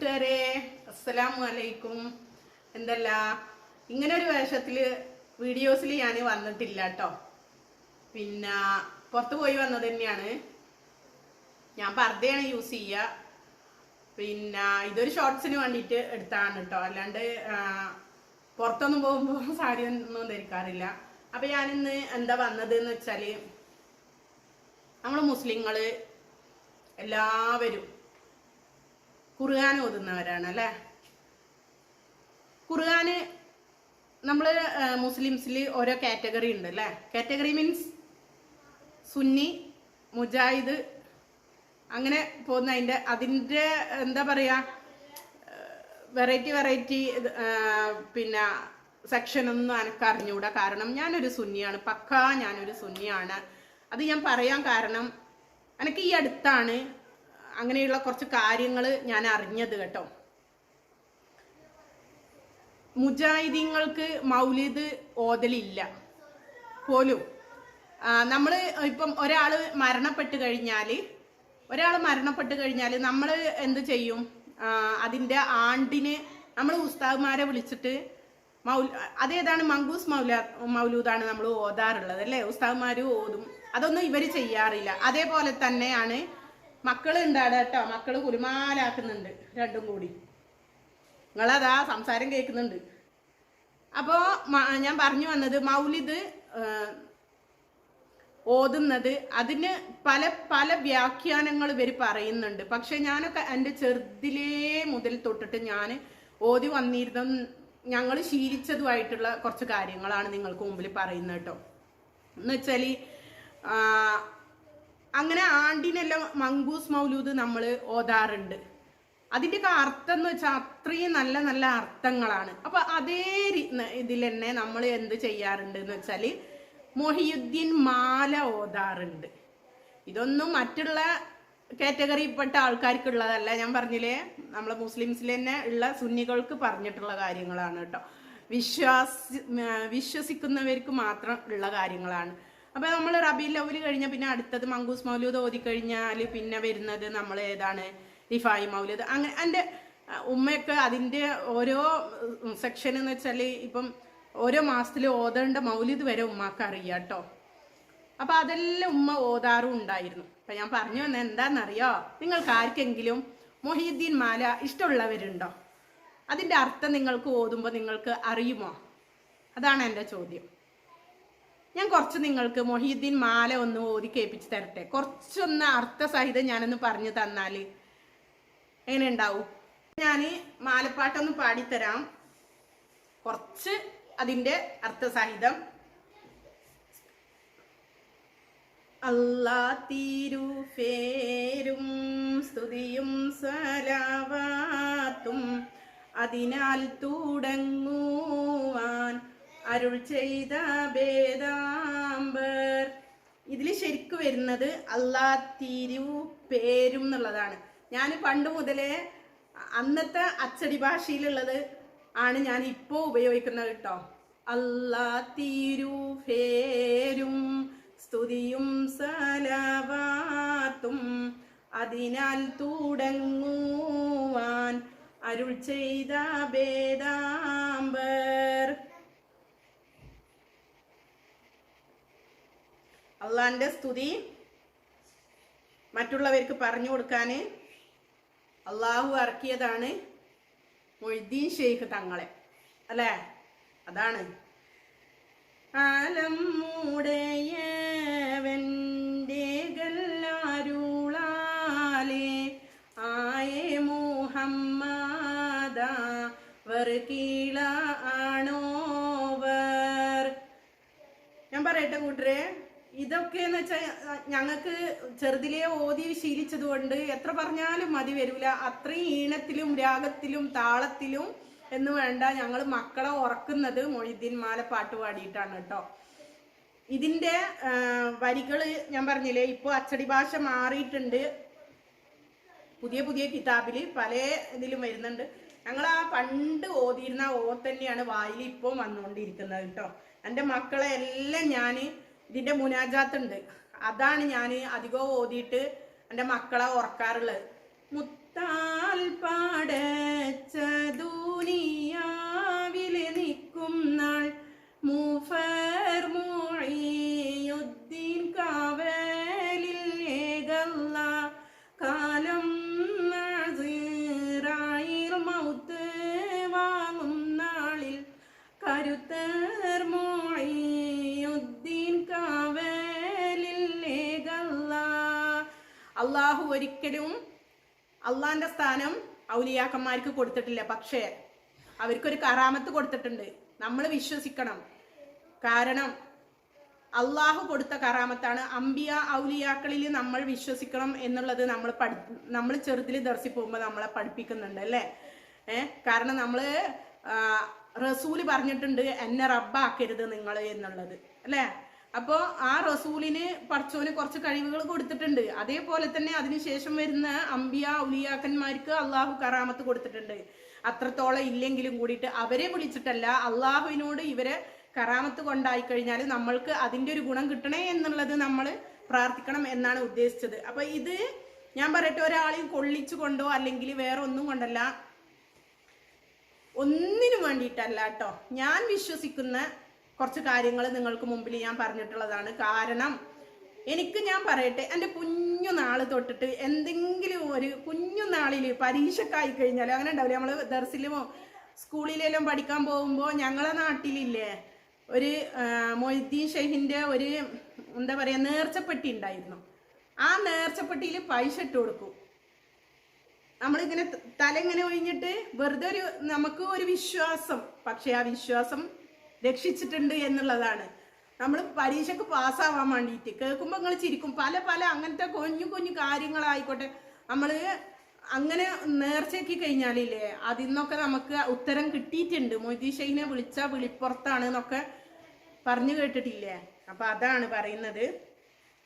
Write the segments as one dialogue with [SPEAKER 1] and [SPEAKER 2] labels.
[SPEAKER 1] കൂട്ടുകാരെ അസ്സലാമു അലൈക്കും. എന്തല്ല? ഇങ്ങനെ ഒരു വേഷത്തിൽ വീഡിയോസിൽ ഞാൻ വന്നിട്ടില്ല കേട്ടോ പിന്നെ പുറത്ത് പോയി വന്നത് തന്നെയാണ്. ഞാൻ പർദ്ദയാണ് യൂസ് ചെയ്യുക പിന്നെ ഇതൊരു ഷോർട്സിന് വേണ്ടിയിട്ട് എടുത്താണ് കേട്ടോ അല്ലാണ്ട് പുറത്തൊന്നും പോകുമ്പോൾ സാരി ഒന്നും ധരിക്കാറില്ല. അപ്പം ഞാനിന്ന് എന്താ വന്നത് എന്ന് വെച്ചാൽ നമ്മൾ മുസ്ലിങ്ങൾ എല്ലാവരും ഖുർആൻ ഓതുന്നവരാണ് അല്ലേ? കുറുകാന് നമ്മൾ മുസ്ലിംസിൽ ഓരോ കാറ്റഗറി ഉണ്ട് അല്ലേ? കാറ്റഗറി മീൻസ് സുന്നി മുജാഹിദ് അങ്ങനെ പോകുന്ന അതിന്റെ അതിന്റെ എന്താ പറയുക വെറൈറ്റി വെറൈറ്റി പിന്നെ സെക്ഷനൊന്നും എനിക്ക് അറിഞ്ഞുകൂടാ കാരണം ഞാനൊരു സുന്നിയാണ് പക്കാ ഞാനൊരു സുന്നിയാണ്. അത് ഞാൻ പറയാൻ കാരണം എനിക്ക് ഈ അടുത്താണ് അങ്ങനെയുള്ള കുറച്ച് കാര്യങ്ങൾ ഞാൻ അറിഞ്ഞത് കേട്ടോ. മുജാഹിദീങ്ങൾക്ക് മൗലിദ് ഓതലില്ല. പോലും. നമ്മൾ ഇപ്പം ഒരാൾ മരണപ്പെട്ട് കഴിഞ്ഞാൽ ഒരാൾ മരണപ്പെട്ട് കഴിഞ്ഞാൽ നമ്മൾ എന്ത് ചെയ്യും? അതിന്റെ ആണ്ടിന് നമ്മൾ ഉസ്താദ്മാരെ വിളിച്ചിട്ട് മൗൽ അതേതാണ് മങ്കൂസ് മൗല മൗലൂദാണ് നമ്മൾ ഓതാറുള്ളത് അല്ലേ? ഉസ്താദ്മാർ ഓതും. അതൊന്നും ഇവർ ചെയ്യാറില്ല. അതേപോലെ തന്നെയാണ് മക്കൾ ഉണ്ടാട് കേട്ടോ മക്കൾ കുലുമാലാക്കുന്നുണ്ട് രണ്ടും കൂടി. നിങ്ങളതാ സംസാരം കേൾക്കുന്നുണ്ട്. അപ്പോ ഞാൻ പറഞ്ഞു വന്നത് മൗലിദ് ഓതുന്നത്. അതിന് പല പല വ്യാഖ്യാനങ്ങൾ ഇവർ പറയുന്നുണ്ട്. പക്ഷെ ഞാനൊക്കെ എന്റെ ചെറുതിലേ മുതൽ തൊട്ടിട്ട് ഞാൻ ഓതി വന്നിരുന്ന ഞങ്ങൾ ശീലിച്ചതുമായിട്ടുള്ള കുറച്ച് കാര്യങ്ങളാണ് നിങ്ങൾക്ക് മുമ്പിൽ പറയുന്നത് കേട്ടോ. എന്ന് വെച്ചാൽ അങ്ങനെ ആണ്ടിനെല്ലാം മങ്കൂസ് മൗലൂദ് നമ്മൾ ഓതാറുണ്ട്. അതിന്റെയൊക്കെ അർത്ഥം എന്ന് വെച്ചാൽ അത്രയും നല്ല നല്ല അർത്ഥങ്ങളാണ്. അപ്പൊ അതേ ഇതിൽ തന്നെ നമ്മൾ എന്ത് ചെയ്യാറുണ്ട് എന്ന് വെച്ചാൽ മൊഹിയുദ്ദീൻ മാല ഓതാറുണ്ട്. ഇതൊന്നും മറ്റുള്ള കാറ്റഗറിയിൽപ്പെട്ട ആൾക്കാർക്കുള്ളതല്ല. ഞാൻ പറഞ്ഞില്ലേ നമ്മളെ മുസ്ലിംസിൽ തന്നെ ഉള്ള സുന്നികൾക്ക് പറഞ്ഞിട്ടുള്ള കാര്യങ്ങളാണ് കേട്ടോ. വിശ്വാസി വിശ്വസിക്കുന്നവർക്ക് മാത്രം ഉള്ള കാര്യങ്ങളാണ്. അപ്പൊ നമ്മൾ റബി ലൗൽ കഴിഞ്ഞ പിന്നെ അടുത്തത് മങ്കൂസ് മൗലൂദ് ഓതി കഴിഞ്ഞാൽ പിന്നെ വരുന്നത് നമ്മൾ ഏതാണ്? റിഫായി മൗലൂദ്. അങ്ങനെ എന്റെ ഉമ്മയൊക്കെ അതിന്റെ ഓരോ സെക്ഷൻ എന്ന് വെച്ചാൽ ഇപ്പം ഓരോ മാസത്തിൽ ഓതേണ്ട മൗലിദ് വരെ ഉമ്മാക്ക് അറിയാം കേട്ടോ അപ്പൊ അതെല്ലാം ഉമ്മ ഓതാറും ഉണ്ടായിരുന്നു. അപ്പൊ ഞാൻ പറഞ്ഞു വന്ന എന്താണെന്നറിയോ നിങ്ങൾക്ക് ആർക്കെങ്കിലും മൊഹീദ്ദീൻ മാല ഇഷ്ടമുള്ളവരുണ്ടോ? അതിന്റെ അർത്ഥം നിങ്ങൾക്ക് ഓതുമ്പോൾ നിങ്ങൾക്ക് അറിയുമോ? അതാണ് എന്റെ ചോദ്യം. ഞാൻ കുറച്ച് നിങ്ങൾക്ക് മൊഹീദ്ദീൻ മാല ഒന്ന് ഓതി കേൾപ്പിച്ച് തരട്ടെ. കുറച്ചൊന്ന് അർത്ഥസഹിതം ഞാനൊന്ന് പറഞ്ഞു തന്നാൽ എങ്ങനെ ഉണ്ടാവും ഞാൻ മാലപ്പാട്ടൊന്ന് പാടിത്തരാം. കുറച്ച് അതിന്റെ അർത്ഥസഹിതം. അല്ലാ തിരുഫേരും സ്തുതിയും സലാവാത്തും അതിനാൽ തുടങ്ങുവാൻ അരുൾ ചെയ്ത ഭേദാംബർ ഇതിൽ ശരിക്ക് വരുന്നത് അല്ലാ തിരു പേരും എന്നുള്ളതാണ്. ഞാൻ പണ്ട് മുതലേ അന്നത്തെ അച്ചടി ഭാഷയിലുള്ളത് ആണ് ഞാൻ ഇപ്പോൾ ഉപയോഗിക്കുന്നത് കേട്ടോ അല്ലാ തിരു പേരും സ്തുതിയും സലവാത്തും അതിനാൽ തുടങ്ങുവാൻ അരുൾ ചെയ്ത ഭേദാംബർ അള്ളാന്റെ സ്തുതി മറ്റുള്ളവർക്ക് പറഞ്ഞു കൊടുക്കാൻ അള്ളാഹു ഇറക്കിയതാണ് മൊയ്തീൻ ഷെയ്ഖ് തങ്ങളെ. അല്ലേ? അതാണ്. ആലം മൂടയവന്റെ ആയേ മുഹമ്മദ വർ ആണോവർ. ഞാൻ പറയട്ടെ കൂട്ടരെ. ഇതൊക്കെ എന്ന് വെച്ചാൽ ഞങ്ങൾക്ക് ചെറുതിലേ ഓതി ശീലിച്ചത് കൊണ്ട് എത്ര പറഞ്ഞാലും മതി വരില്ല അത്രയും ഈണത്തിലും രാഗത്തിലും താളത്തിലും എന്ന് വേണ്ട ഞങ്ങൾ മക്കളെ ഉറക്കുന്നത് മൊയ്തീൻ മാല പാട്ട് പാടിയിട്ടാണ് കേട്ടോ. ഇതിന്റെ വരികൾ ഞാൻ പറഞ്ഞില്ലേ ഇപ്പോൾ അച്ചടി ഭാഷ മാറിയിട്ടുണ്ട്. പുതിയ പുതിയ കിതാബിൽ പല ഇതിലും വരുന്നുണ്ട്. ഞങ്ങൾ ആ പണ്ട് ഓതിയിരുന്ന ഓ തന്നെയാണ് വായിൽ ഇപ്പോൾ വന്നുകൊണ്ടിരിക്കുന്നത് കേട്ടോ. എന്റെ മക്കളെ എല്ലാം ഞാൻ ഇതിന്റെ മുനാജാത്തുണ്ട്. അതാണ് ഞാൻ അധികം ഓതിയിട്ട് എന്റെ മക്കളെ ഓർക്കാറുള്ളത്. മുത്താൽ പാടച്ച നിൽക്കും നാൾ മൂഫർ മൂ അള്ളാഹു ഒരിക്കലും അള്ളാന്റെ സ്ഥാനം ഔലിയാക്കന്മാർക്ക് കൊടുത്തിട്ടില്ല. പക്ഷേ അവർക്കൊരു കറാമത്ത് കൊടുത്തിട്ടുണ്ട്. നമ്മൾ വിശ്വസിക്കണം. കാരണം അള്ളാഹു കൊടുത്ത കറാമത്താണ് അംബിയ ഔലിയാക്കളിൽ നമ്മൾ വിശ്വസിക്കണം എന്നുള്ളത് നമ്മൾ പഠി നമ്മൾ ചെറുതിൽ ദർശി പോകുമ്പോൾ നമ്മളെ പഠിപ്പിക്കുന്നുണ്ട് അല്ലേ? ഏഹ് കാരണം നമ്മൾ റസൂൽ പറഞ്ഞിട്ടുണ്ട് എന്നെ റബ്ബാക്കരുത് നിങ്ങൾ എന്നുള്ളത് അല്ലേ? അപ്പോൾ ആ റസൂലിന് പടച്ചോന് കുറച്ച് കഴിവുകൾ കൊടുത്തിട്ടുണ്ട്. അതേപോലെ തന്നെ അതിനുശേഷം വരുന്ന അമ്പിയ ഉലിയാക്കന്മാർക്ക് അള്ളാഹു കറാമത്ത് കൊടുത്തിട്ടുണ്ട്. അത്രത്തോളം ഇല്ലെങ്കിലും കൂടിയിട്ട് അവരെ വിളിച്ചിട്ടല്ല അള്ളാഹുവിനോട് ഇവരെ കറാമത്ത് കൊണ്ടായി കഴിഞ്ഞാൽ നമ്മൾക്ക് അതിന്റെ ഒരു ഗുണം കിട്ടണേ എന്നുള്ളത് നമ്മൾ പ്രാർത്ഥിക്കണം എന്നാണ് ഉദ്ദേശിച്ചത്. അപ്പൊ ഇത് ഞാൻ പറയട്ടെ ഒരാളെയും കൊള്ളിച്ചു കൊണ്ടോ അല്ലെങ്കിൽ വേറെ ഒന്നും കൊണ്ടല്ല ഒന്നിനു വേണ്ടിയിട്ടല്ല കേട്ടോ. ഞാൻ വിശ്വസിക്കുന്ന കുറച്ച് കാര്യങ്ങൾ നിങ്ങൾക്ക് മുമ്പിൽ ഞാൻ പറഞ്ഞിട്ടുള്ളതാണ്. കാരണം എനിക്ക് ഞാൻ പറയട്ടെ എന്റെ കുഞ്ഞു നാൾ തൊട്ടിട്ട് എന്തെങ്കിലും ഒരു കുഞ്ഞു നാളിൽ പരീക്ഷക്കായി കഴിഞ്ഞാൽ അങ്ങനെ ഉണ്ടാവില്ല? നമ്മൾ ദർസിലുമോ സ്കൂളിലെല്ലാം പഠിക്കാൻ പോകുമ്പോൾ ഞങ്ങളെ നാട്ടിലില്ലേ ഒരു മൊയ്തീൻ ഷെഹിന്റെ ഒരു എന്താ പറയുക നേർച്ചപ്പെട്ടി ഉണ്ടായിരുന്നു. ആ നേർച്ചപ്പെട്ടിയിൽ പൈസ ഇട്ട് കൊടുക്കും. നമ്മളിങ്ങനെ തല ഇങ്ങനെ ഒഴിഞ്ഞിട്ട് വെറുതെ ഒരു നമുക്ക് ഒരു വിശ്വാസം പക്ഷേ ആ വിശ്വാസം രക്ഷിച്ചിട്ടുണ്ട് എന്നുള്ളതാണ്. നമ്മൾ പരീക്ഷക്ക് പാസ്സാവാൻ വേണ്ടിയിട്ട് കേൾക്കുമ്പോൾ നിങ്ങൾ ചിരിക്കും. പല പല അങ്ങനത്തെ കൊഞ്ഞു കുഞ്ഞു കാര്യങ്ങളായിക്കോട്ടെ. നമ്മൾ അങ്ങനെ നേർച്ചയാക്കി കഴിഞ്ഞാലില്ലേ അതിൽ നിന്നൊക്കെ നമുക്ക് ഉത്തരം കിട്ടിയിട്ടുണ്ട്. മൊയ്തീൻ ഷെയ്നെ വിളിച്ച വിളിപ്പുറത്താണ് എന്നൊക്കെ പറഞ്ഞു കേട്ടിട്ടില്ലേ? അപ്പം അതാണ് പറയുന്നത്.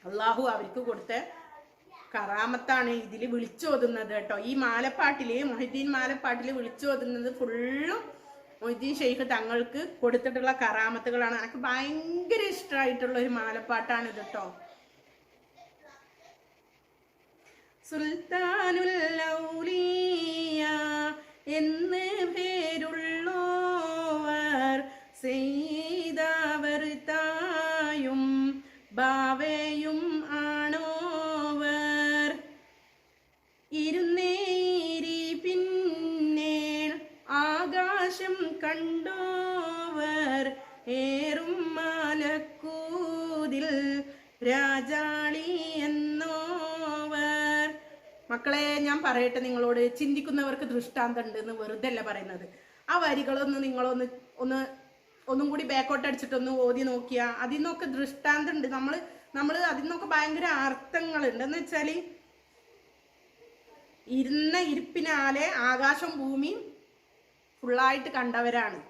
[SPEAKER 1] അള്ളാഹു അവർക്ക് കൊടുത്ത കറാമത്താണ് ഇതിൽ വിളിച്ചോതുന്നത് കേട്ടോ. ഈ മാലപ്പാട്ടിൽ മൊഹിദ്ദീൻ മാലപ്പാട്ടിൽ വിളിച്ചോതുന്നത് ഫുള്ളും മൊഹിദ്ദീൻ ഷെയ്ഖ് തങ്ങൾക്ക് കൊടുത്തിട്ടുള്ള കറാമത്തുകളാണ്. എനിക്ക് ഭയങ്കര ഇഷ്ടമായിട്ടുള്ള ഒരു മാലപ്പാട്ടാണ് ഇത് കേട്ടോ സുൽത്താനുല്ലൗലിയ എന്ന് പേരുള്ളോവർ ചെയ്തവർ തായും ബാവയും ഏറും മാലക്കൂതിൽ രാജാളി എന്നോവർ. മക്കളെ ഞാൻ പറയട്ടെ നിങ്ങളോട് ചിന്തിക്കുന്നവർക്ക് ദൃഷ്ടാന്തം ഉണ്ട് എന്ന് വെറുതെ അല്ല പറയുന്നത്. ആ വരികളൊന്ന് നിങ്ങളൊന്ന് ഒന്ന് ഒന്നും കൂടി ബാക്കോട്ട് അടിച്ചിട്ടൊന്ന് ഓതി നോക്കിയാ അതിൽ നിന്നൊക്കെ ദൃഷ്ടാന്തം ഉണ്ട് നമ്മൾ നമ്മൾ അതിൽ നിന്നൊക്കെ ഭയങ്കര അർത്ഥങ്ങളുണ്ട്. എന്ന് വെച്ചാൽ ഇരുന്ന ഇരിപ്പിനാലെ ആകാശം ഭൂമിയും ഫുള്ളായിട്ട് കണ്ടവരാണ്.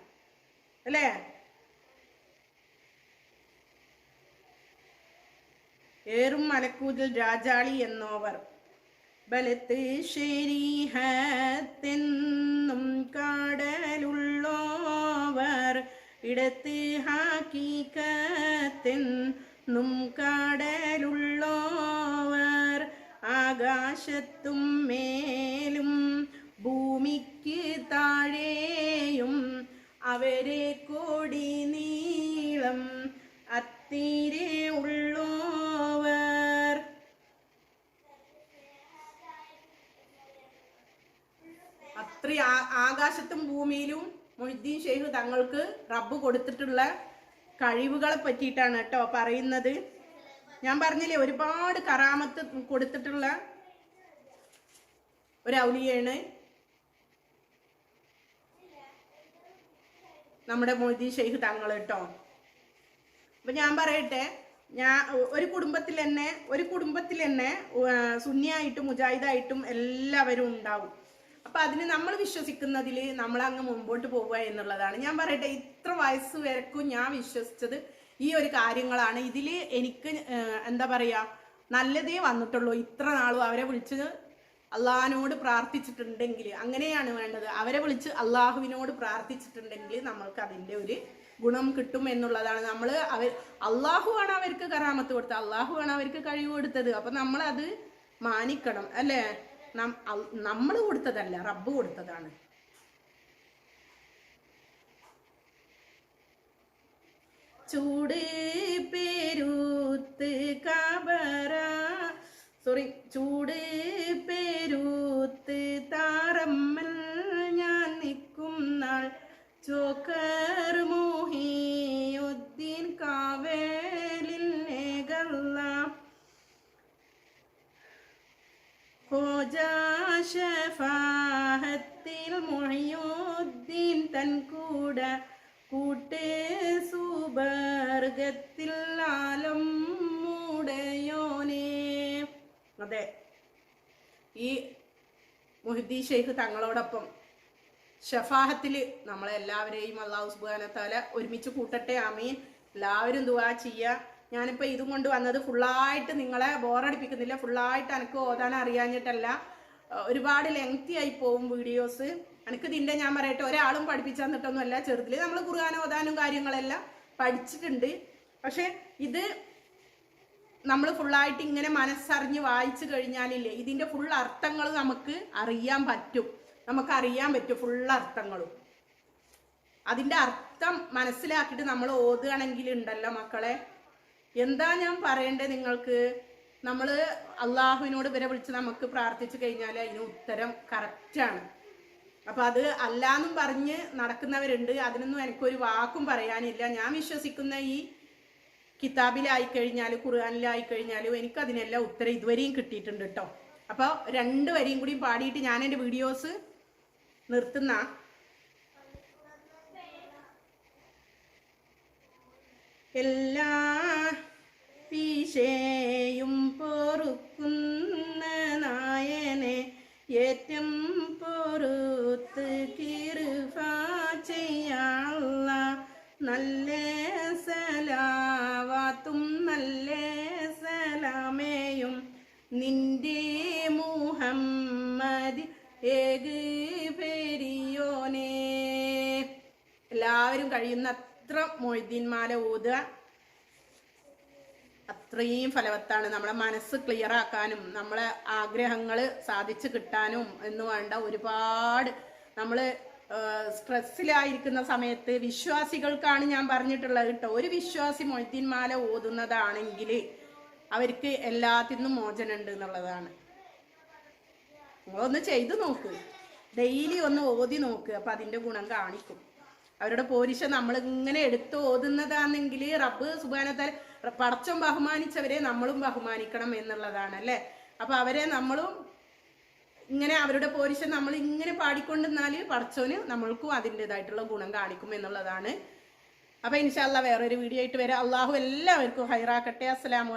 [SPEAKER 1] അല്ലേ? ഏറും മലക്കൂതിൽ രാജാളി എന്നോവർ. ബലത്ത് ശരീഹത്തെന്നും കാടലുള്ളോവർ. ഇടത്ത് ഹാക്കിക്കത്തെന്നും കാടലുള്ളോവർ. ആകാശത്തും മേലും ഭൂമിക്ക് താഴെയും അവരെ കോടി നീളം. അത്തിരെ ഉള്ളോവർ അത്ര ആകാശത്തും ഭൂമിയിലും മൊയ്തീൻ ഷെയ്ഖ് തങ്ങൾക്ക് റബ്ബ് കൊടുത്തിട്ടുള്ള കഴിവുകളെ പറ്റിയിട്ടാണ് കേട്ടോ പറയുന്നത്. ഞാൻ പറഞ്ഞില്ലേ ഒരുപാട് കറാമത്ത് കൊടുത്തിട്ടുള്ള ഒരു ഔലിയാണ് നമ്മുടെ മൊയ്തീൻ ഷെയ്ഖ് തങ്ങൾ കേട്ടോ. അപ്പൊ ഞാൻ പറയട്ടെ ഞാൻ ഒരു കുടുംബത്തിൽ തന്നെ ഒരു കുടുംബത്തിൽ തന്നെ സുന്നിയായിട്ടും മുജാഹിദായിട്ടും എല്ലാവരും ഉണ്ടാവും. അപ്പൊ അതിന് നമ്മൾ വിശ്വസിക്കുന്നതിൽ നമ്മൾ അങ്ങ് മുമ്പോട്ട് പോവുക എന്നുള്ളതാണ്. ഞാൻ പറയട്ടെ ഇത്ര വയസ്സ് വരക്കും ഞാൻ വിശ്വസിച്ചത് ഈ ഒരു കാര്യങ്ങളാണ്. ഇതിൽ എനിക്ക് എന്താ പറയാ നല്ലതേ വന്നിട്ടുള്ളൂ. ഇത്ര നാളും അവരെ വിളിച്ച് അള്ളാഹിനോട് പ്രാർത്ഥിച്ചിട്ടുണ്ടെങ്കിൽ അങ്ങനെയാണ് വേണ്ടത്. അവരെ വിളിച്ച് അള്ളാഹുവിനോട് പ്രാർത്ഥിച്ചിട്ടുണ്ടെങ്കിൽ നമ്മൾക്ക് അതിന്റെ ഒരു ഗുണം കിട്ടും എന്നുള്ളതാണ്. നമ്മൾ അവർ അള്ളാഹുവാണ് അവർക്ക് കറാമത്ത് കൊടുത്തത്. അള്ളാഹുവാണ് അവർക്ക് കഴിവ് കൊടുത്തത്. അപ്പൊ നമ്മൾ അത് മാനിക്കണം അല്ലേ? നമ്മൾ കൊടുത്തതല്ല റബ്ബ് കൊടുത്തതാണ്. ചൂട് പേരൂത്ത് കബറ സോറി ചൂട് പേരൂത്ത് താറമ്മൽ ഞാൻ നിൽക്കും ചോക്കർ മോഹിയുദ്ദീൻ ഫാഹത്തിൽ മൊഴിയോദ്ദീൻ തൻ കൂട കൂട്ടേ സുബർഗത്തിൽ ആലം മൂടയോനേ. അതെ. ഈ മുഹിദ്ദീൻ ഷെയ്ഖ് തങ്ങളോടൊപ്പം ഷഫാഹത്തിൽ നമ്മളെല്ലാവരെയും അള്ളാഹു സുബാനത്താല ഒരുമിച്ച് കൂട്ടട്ടെ ആമീൻ. എല്ലാവരും ദുവാ ചെയ്യുക ഞാനിപ്പോൾ ഇതും കൊണ്ട് വന്നത് ഫുള്ളായിട്ട് നിങ്ങളെ ബോറടിപ്പിക്കുന്നില്ല ഫുള്ളായിട്ട് എനിക്ക് ഓതാൻ അറിയാഞ്ഞിട്ടല്ല ഒരുപാട് ലെങ്തി ആയി പോവും വീഡിയോസ് എനിക്ക് ഇതിന്റെ ഞാൻ പറയട്ടെ ഒരാളും പഠിപ്പിച്ചു തന്നിട്ടൊന്നുമല്ല ചെറുതിൽ നമ്മൾ ഖുർആൻ ഓതാനും കാര്യങ്ങളെല്ലാം പഠിച്ചിട്ടുണ്ട്. പക്ഷെ ഇത് നമ്മൾ ഫുള്ളായിട്ട് ഇങ്ങനെ മനസ്സറിഞ്ഞ് വായിച്ചു കഴിഞ്ഞാലില്ലേ ഇതിന്റെ ഫുൾ അർത്ഥങ്ങൾ നമുക്ക് അറിയാൻ പറ്റും. നമുക്ക് അറിയാൻ പറ്റും ഫുൾ അർത്ഥങ്ങളും. അതിന്റെ അർത്ഥം മനസ്സിലാക്കിയിട്ട് നമ്മൾ ഓതുകയാണെങ്കിൽ ഉണ്ടല്ലോ മക്കളെ. എന്താ ഞാൻ പറയേണ്ടത് നിങ്ങൾക്ക്? നമ്മൾ അള്ളാഹുവിനോട് വരെ വിളിച്ച് നമുക്ക് പ്രാർത്ഥിച്ചു കഴിഞ്ഞാൽ അതിന് ഉത്തരം കറക്റ്റാണ് അപ്പോൾ അത് അല്ലാന്നും പറഞ്ഞ് നടക്കുന്നവരുണ്ട്. അതിനൊന്നും എനിക്കൊരു വാക്കും പറയാനില്ല. ഞാൻ വിശ്വസിക്കുന്ന ഈ കിതാബിലായി കഴിഞ്ഞാൽ ഖുർആാനിലായി കഴിഞ്ഞാലും എനിക്കതിനെല്ലാം ഉത്തരം ഇതുവരെയും കിട്ടിയിട്ടുണ്ട് കേട്ടോ അപ്പോൾ രണ്ട് വരിയും കൂടി പാടിയിട്ട് ഞാൻ എന്റെ വീഡിയോസ് നിർത്തുന്ന. എല്ലാ പീശയും പൊറുക്കുന്ന നായനെ ഏറ്റം പൊറുത്ത് കിറുഫ ചെയ്യാള്ള നല്ല സലാവാത്തും നല്ല സലാമേയും നിന്റെ മുഹമ്മദ് ഏക് പെരിയോനെ. എല്ലാവരും കഴിയുന്നത്ര മൊയ്തീൻമാല ഓതുക അത്രയും ഫലവത്താണ്. നമ്മളെ മനസ്സ് ക്ലിയർ ആക്കാനും നമ്മളെ ആഗ്രഹങ്ങൾ സാധിച്ചു കിട്ടാനും എന്ന് വേണ്ട ഒരുപാട് നമ്മൾ സ്ട്രെസ്സിലായിരിക്കുന്ന സമയത്ത് വിശ്വാസികൾക്കാണ് ഞാൻ പറഞ്ഞിട്ടുള്ളത് കേട്ടോ. ഒരു വിശ്വാസി മൊയ്തീൻമാല ഓതുന്നതാണെങ്കിൽ അവർക്ക് എല്ലാത്തിനും മോചനമുണ്ട് എന്നുള്ളതാണ്. നിങ്ങളൊന്ന് ചെയ്തു നോക്ക്. ഡെയിലി ഒന്ന് ഓതി നോക്ക് അപ്പൊ അതിന്റെ ഗുണം കാണിക്കും. അവരുടെ പോരിശ നമ്മൾ ഇങ്ങനെ എടുത്ത് ഓതുന്നതാണെങ്കിൽ റബ്ബ് സുബാനത്താൽ പടച്ചം ബഹുമാനിച്ചവരെ നമ്മളും ബഹുമാനിക്കണം എന്നുള്ളതാണ് അല്ലേ? അപ്പൊ അവരെ നമ്മളും ഇങ്ങനെ അവരുടെ പോരിശം നമ്മൾ ഇങ്ങനെ പാടിക്കൊണ്ടിരുന്നാൽ പടച്ചോന് നമ്മൾക്കും അതിന്റെതായിട്ടുള്ള ഗുണം കാണിക്കും എന്നുള്ളതാണ്. അപ്പൊ ഇൻഷാല്ല വേറൊരു വീഡിയോ ആയിട്ട് വരാം. അള്ളാഹു എല്ലാവർക്കും ഹൈറാക്കട്ടെ. അസ്സലാമു